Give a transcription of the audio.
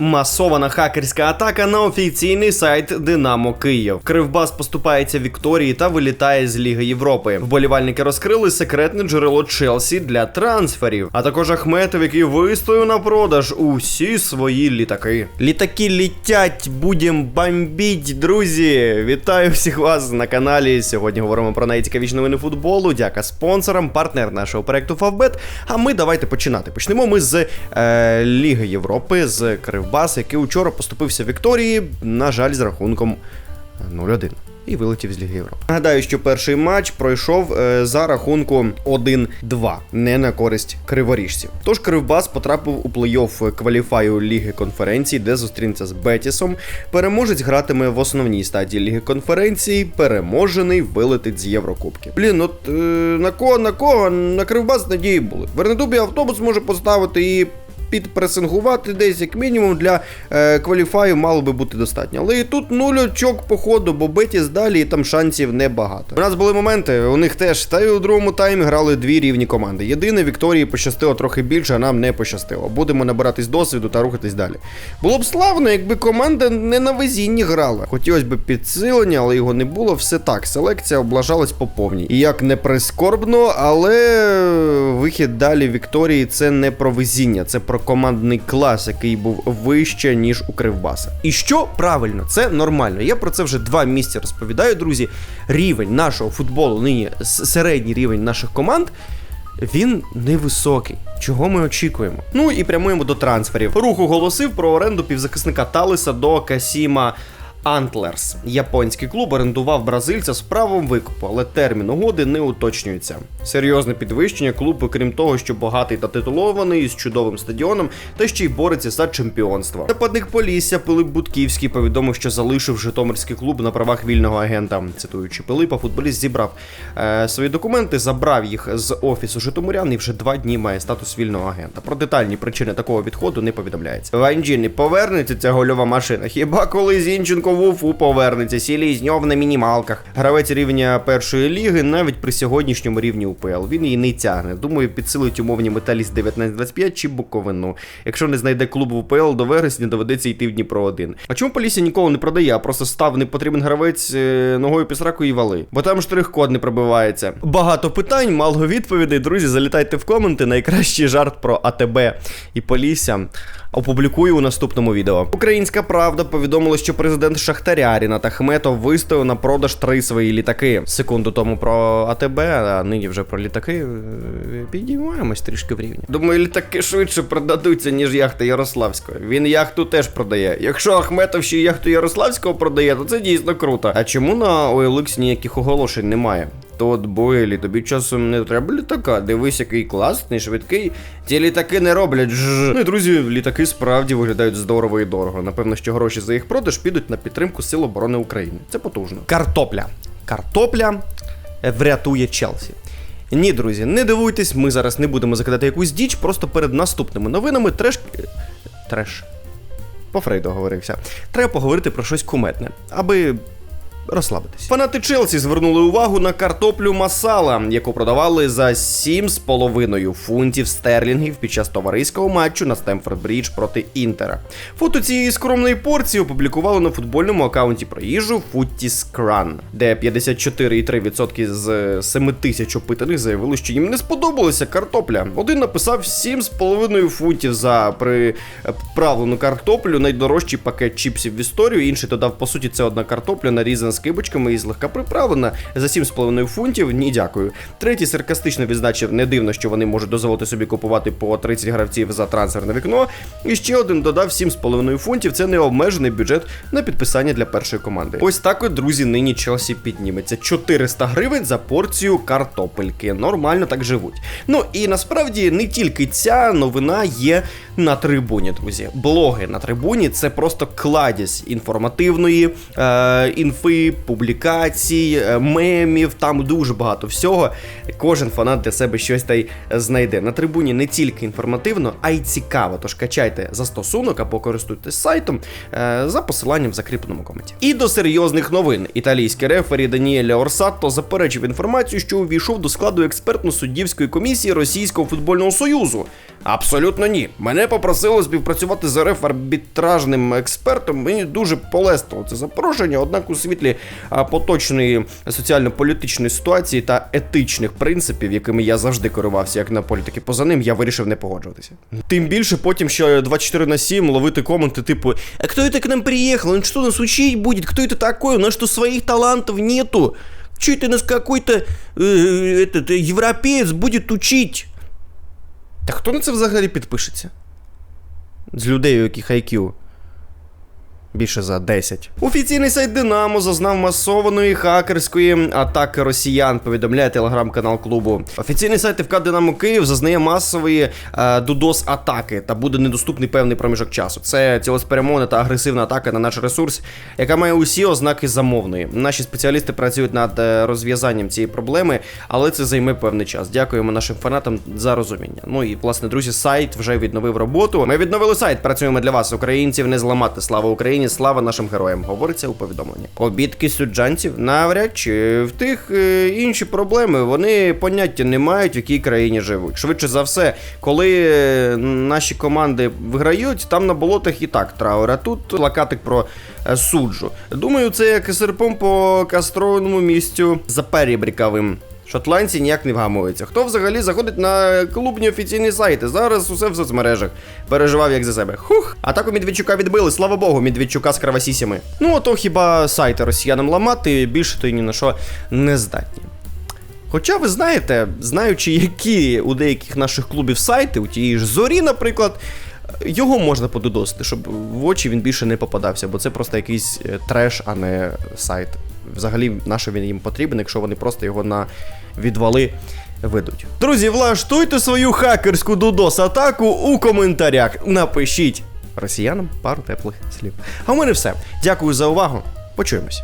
Масована хакерська атака на офіційний сайт Динамо Київ. Кривбас поступається Вікторії та вилітає з Ліги Європи. Вболівальники розкрили секретне джерело Челсі для трансферів, а також Ахметов, який вистояв на продаж усі свої літаки. Літаки літять, будем бомбіть, друзі! Вітаю всіх вас на каналі. Сьогодні говоримо про найцікавіші новини футболу. Дяка спонсорам, партнер нашого проекту Фавбет. А ми давайте починати. Почнемо ми з е, Ліги Європи, з Кривбас, який учора поступився Вікторії, на жаль, з рахунком 0-1. І вилетів з Ліги Європи. Нагадаю, що перший матч пройшов е, за рахунку 1-2, не на користь криворіжців. Тож Кривбас потрапив у плей-офф кваліфаю Ліги конференцій, де зустрінеться з Бетісом. Переможець гратиме в основній стадії Ліги конференцій, переможений вилетить з Єврокубки. Блін, от е, на кого на кого на Кривбас надії були. Вернедубі автобус може поставити і підпресингувати десь як мінімум для е, кваліфаю мало би бути достатньо. Але і тут нуль очок по ходу, бо Бетіс далі і там шансів небагато. У нас були моменти, у них теж та й у другому таймі грали дві рівні команди. Єдине, Вікторії пощастило трохи більше, а нам не пощастило. Будемо набиратись досвіду та рухатись далі. Було б славно, якби команда не на везінні грала. Хотілося б підсилення, але його не було. Все так, селекція облажалась по повній. І як не прискорбно, але вихід далі Вікторії це не про везіння, це про командний клас, який був вище, ніж у Кривбаса. І що правильно, це нормально. Я про це вже два місяці розповідаю, друзі. Рівень нашого футболу, нині середній рівень наших команд. Він невисокий. Чого ми очікуємо? Ну і прямуємо до трансферів. Рух оголосив про оренду півзахисника Талиса до Касіма Антлерс. Японський клуб орендував бразильця з правом викупу, але термін угоди не уточнюється. Серйозне підвищення клуб, крім того, що багатий та титулований з чудовим стадіоном, та ще й бореться за чемпіонство. Нападник Полісся Пилип Будківський повідомив, що залишив Житомирський клуб на правах вільного агента. Цитуючи Пилипа, футболіст зібрав е, свої документи, забрав їх з офісу Житомирян і вже два дні має статус вільного агента. Про детальні причини такого відходу не повідомляється. Ванджі не повернеться ця гольова машина. Хіба коли Зінченко в Уфу повернеться, Сілізньов на мінімалках. Гравець рівня першої ліги навіть при сьогоднішньому рівні УПЛ. Він її не тягне. Думаю, підсилить умовні металіст 1925 чи Буковину. Якщо не знайде клуб в УПЛ до вересня, доведеться йти в Дніпро 1. А чому Полісся нікого не продає, а просто став непотрібен гравець е, ногою під сраку і вали? Бо там штрих-код не пробивається. Багато питань, мало відповідей. Друзі, залітайте в коменти. Найкращий жарт про АТБ і Полісся. Опублікую у наступному відео. Українська правда повідомила, що президент Шахтаря Рінат Ахметов виставив на продаж три свої літаки. Секунду тому про АТБ, а нині вже про літаки. Е, Підіймаємось трішки в рівні. Думаю, літаки швидше продадуться, ніж яхта Ярославського. Він яхту теж продає. Якщо Ахметов ще яхту Ярославського продає, то це дійсно круто. А чому на OLX ніяких оголошень немає? Тот Бойлі, тобі часом не треба літака. Дивись, який класний, швидкий. Ці літаки не роблять жж. Ну і друзі, літаки справді виглядають здорово і дорого. Напевно, що гроші за їх продаж підуть на підтримку Сил оборони України. Це потужно. Картопля. Картопля е, врятує Челсі. Ні, друзі, не дивуйтесь, ми зараз не будемо закидати якусь діч, просто перед наступними новинами треш. Треш. По Фрейду говорився. Треба поговорити про щось куметне, аби розслабитись. Фанати Челсі звернули увагу на картоплю масала, яку продавали за 7,5 фунтів стерлінгів під час товариського матчу на Стемфорд Брідж проти Інтера. Фото цієї скромної порції опублікували на футбольному акаунті про їжу Footiscran, де 54,3% з 7 тисяч опитаних заявили, що їм не сподобалася картопля. Один написав 7,5 фунтів за приправлену картоплю, найдорожчий пакет чіпсів в історію. Інший додав, по суті, це одна картопля нарізана з кибочками і злегка приправлена за 7,5 фунтів. Ні, дякую. Третій саркастично відзначив, не дивно, що вони можуть дозволити собі купувати по 30 гравців за трансферне вікно. І ще один додав 7,5 фунтів. Це необмежений бюджет на підписання для першої команди. Ось так от, друзі, нині Челсі підніметься 400 гривень за порцію картопельки. Нормально так живуть. Ну і насправді не тільки ця новина є на трибуні, друзі. Блоги на трибуні це просто кладязь інформативної е, інфи, публікацій, е, мемів. Там дуже багато всього. Кожен фанат для себе щось та й знайде. На трибуні не тільки інформативно, а й цікаво. Тож качайте застосунок або користуйтесь сайтом е, за посиланням в закріпленому коменті. І до серйозних новин. Італійський рефері Даніеля Орсатто заперечив інформацію, що увійшов до складу експертно-суддівської комісії Російського футбольного союзу. Абсолютно ні. Мене попросили співпрацювати з РФ арбітражним експертом. Мені дуже полестило це запрошення. Однак у світлі а, поточної соціально-політичної ситуації та етичних принципів, якими я завжди керувався, як на політики поза ним, я вирішив не погоджуватися. Тим більше потім ще 24 на 7 ловити коменти, типу: А хто это к нам приїхав? Он що нас учить буде? Хто это такой? У нас что своїх талантов нету? Че это нас какой-то э, этот, э, европеец будет учить? Та хто на це взагалі підпишеться? З людей, у яких IQ більше за 10. Офіційний сайт Динамо зазнав масованої хакерської атаки росіян, повідомляє телеграм-канал клубу. Офіційний сайт ФК Динамо Київ зазнає масової е, DDoS-атаки та буде недоступний певний проміжок часу. Це цілеспрямована та агресивна атака на наш ресурс, яка має усі ознаки замовної. Наші спеціалісти працюють над е, розв'язанням цієї проблеми, але це займе певний час. Дякуємо нашим фанатам за розуміння. Ну і власне, друзі, сайт вже відновив роботу. Ми відновили сайт. Працюємо для вас, українців, не зламати. Слава Україні, слава нашим героям. Говориться у повідомленні. Обідки суджанців навряд чи в тих е, інші проблеми вони поняття не мають, в якій країні живуть. Швидше за все, коли е, наші команди виграють, там на болотах і так траур. А тут плакатик про е, суджу. Думаю, це як серпом по кастрованому місцю за перебріковим. Шотландці ніяк не вгамуються. Хто взагалі заходить на клубні офіційні сайти? Зараз усе в соцмережах. Переживав як за себе. Хух. Атаку Медведчука відбили, слава Богу, Медведчука з кровосісями. Ну, ото хіба сайти росіянам ламати, більше то й ні на що не здатні. Хоча ви знаєте, знаючи, які у деяких наших клубів сайти, у тієї ж зорі, наприклад, його можна пододосити, щоб в очі він більше не попадався, бо це просто якийсь е, треш, а не сайт. Взагалі, на що він їм потрібен, якщо вони просто його на відвали ведуть. Друзі, влаштуйте свою хакерську DDoS-атаку у коментарях. Напишіть росіянам пару теплих слів. А у мене все. Дякую за увагу. Почуємось.